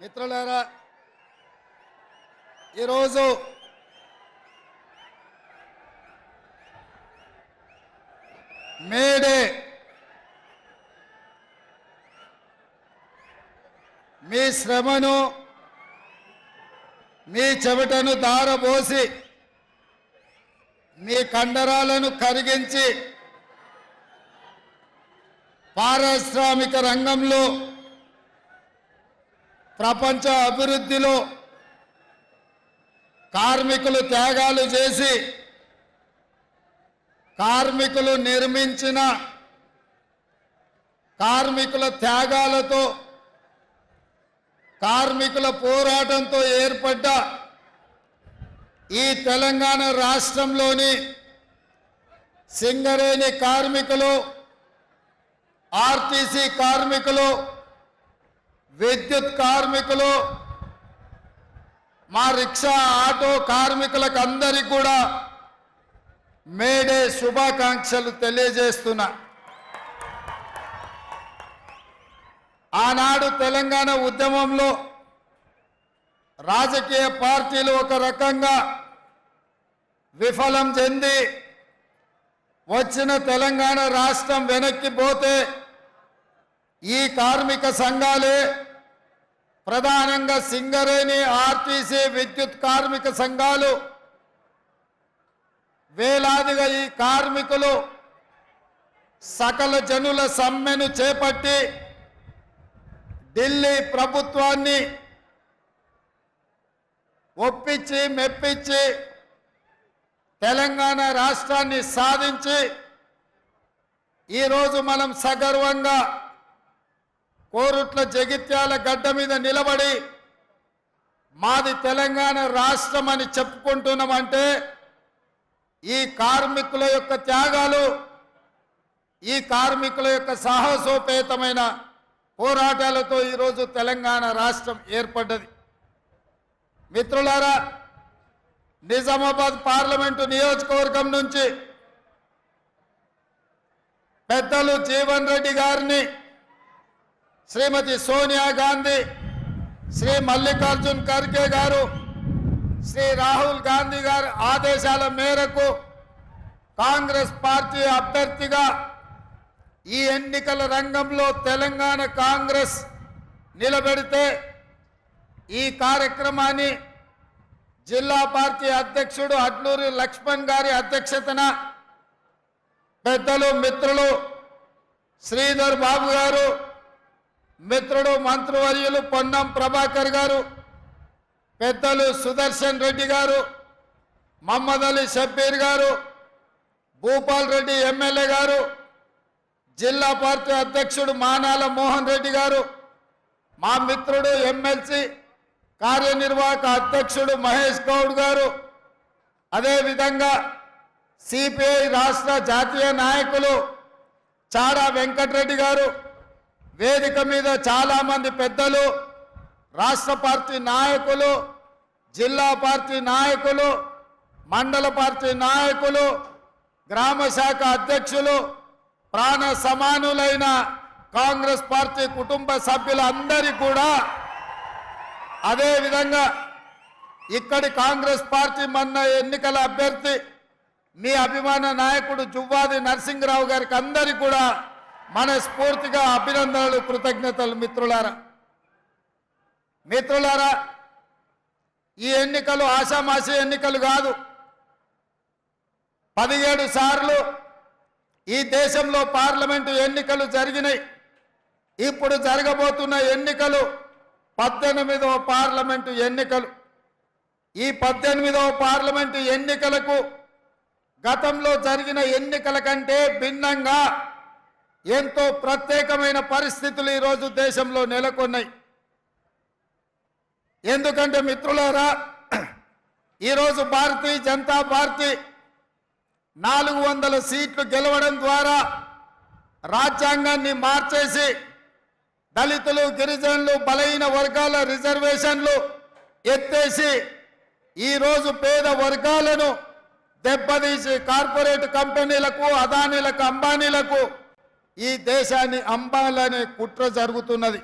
మిత్రులారా ఈరోజు మేడే మీ శ్రమను మీ చెవిటను దారబోసి మీ కండరాలను కరిగించి పారిశ్రామిక రంగంలో ప్రపంచ అభివృద్ధిలో కార్మికులు త్యాగాలు చేసి కార్మికులు నిర్మించిన కార్మికుల త్యాగాలతో కార్మికుల పోరాటంతో ఏర్పడ్డ ఈ తెలంగాణ రాష్ట్రంలోని సింగరేణి కార్మికులు ఆర్టీసీ కార్మికులు విద్యుత్ కార్మికులు మా రిక్షా ఆటో కార్మికులకు అందరికీ కూడా మేడే శుభాకాంక్షలు తెలియజేస్తున్నా ఆనాడు తెలంగాణ ఉద్యమంలో రాజకీయ పార్టీలు ఒక రకంగా విఫలం చెంది వచ్చిన తెలంగాణ రాష్ట్రం వెనక్కి పోతే ఈ కార్మిక సంఘాలే ప్రధానంగా సింగరేణి ఆర్టీసీ విద్యుత్ కార్మిక సంఘాలు. వేలాదిగా ఈ కార్మికులు సకల జనుల సమ్మెను చేపట్టి ఢిల్లీ ప్రభుత్వాన్ని ఒప్పించి మెప్పించి తెలంగాణ రాష్ట్రాన్ని సాధించి ఈరోజు మనం సగర్వంగా కోరుట్ల జగిత్యాల గడ్డ మీద నిలబడి మాది తెలంగాణ రాష్ట్రం అని చెప్పుకుంటున్నామంటే ఈ కార్మికుల యొక్క త్యాగాలు ఈ కార్మికుల యొక్క సాహసోపేతమైన పోరాటాలతో ఈరోజు తెలంగాణ రాష్ట్రం ఏర్పడ్డది. మిత్రులారా నిజామాబాద్ పార్లమెంటు నియోజకవర్గం నుంచి పెద్దలు జీవన్ రెడ్డి గారిని శ్రీమతి సోనియా గాంధీ శ్రీ మల్లికార్జున్ ఖర్గే గారు శ్రీ రాహుల్ గాంధీ గారి ఆదేశాల మేరకు కాంగ్రెస్ పార్టీ అభ్యర్థిగా ఈ ఎన్నికల రంగంలో తెలంగాణ కాంగ్రెస్ నిలబెడితే ఈ కార్యక్రమాన్ని జిల్లా పార్టీ అధ్యక్షుడు అడ్లూరి లక్ష్మణ్ గారి అధ్యక్షతన పెద్దలు మిత్రులు శ్రీధర్ బాబు గారు మిత్రుడు మంత్రివర్యులు పొన్నం ప్రభాకర్ గారు పెద్దలు సుదర్శన్ రెడ్డి గారు మహమ్మద్ అలీ షబ్బీర్ గారు భూపాల్ రెడ్డి ఎమ్మెల్యే గారు జిల్లా పార్టీ అధ్యక్షుడు మానాల మోహన్ రెడ్డి గారు మా మిత్రుడు ఎమ్మెల్సీ కార్యనిర్వాహక అధ్యక్షుడు మహేష్ గౌడ్ గారు అదేవిధంగా సిపిఐ రాష్ట్ర జాతీయ నాయకులు చాడా వెంకటరెడ్డి గారు వేదిక మీద చాలామంది పెద్దలు రాష్ట్ర పార్టీ నాయకులు జిల్లా పార్టీ నాయకులు మండల పార్టీ నాయకులు గ్రామ శాఖ అధ్యక్షులు ప్రాణ సమానులైన కాంగ్రెస్ పార్టీ కుటుంబ సభ్యులందరి కూడా అదేవిధంగా ఇక్కడి కాంగ్రెస్ పార్టీ మొన్న ఎన్నికల అభ్యర్థి మీ అభిమాన నాయకుడు జువ్వాది నరసింహరావు గారికి అందరికీ కూడా మనస్ఫూర్తిగా అభినందనలు కృతజ్ఞతలు మిత్రులారా. మిత్రులారా ఈ ఎన్నికలు ఆషామాషి ఎన్నికలు కాదు. పదిహేడు సార్లు ఈ దేశంలో పార్లమెంటు ఎన్నికలు జరిగినాయి. ఇప్పుడు జరగబోతున్న ఎన్నికలు పద్దెనిమిదవ పార్లమెంటు ఎన్నికలు. ఈ పద్దెనిమిదవ పార్లమెంటు ఎన్నికలకు గతంలో జరిగిన ఎన్నికల కంటే భిన్నంగా ఎంతో ప్రత్యేకమైన పరిస్థితులు ఈరోజు దేశంలో నెలకొన్నాయి. ఎందుకంటే మిత్రులారా ఈరోజు భారతీయ జనతా పార్టీ నాలుగు వందల సీట్లు గెలవడం ద్వారా రాజ్యాంగాన్ని మార్చేసి దళితులు గిరిజనులు బలహీన వర్గాల రిజర్వేషన్లు ఎత్తేసి ఈరోజు పేద వర్గాలను దెబ్బతీసి కార్పొరేట్ కంపెనీలకు అదానీలకు అంబానీలకు ఈ దేశాన్ని అంబాలనే కుట్ర జరుగుతున్నది.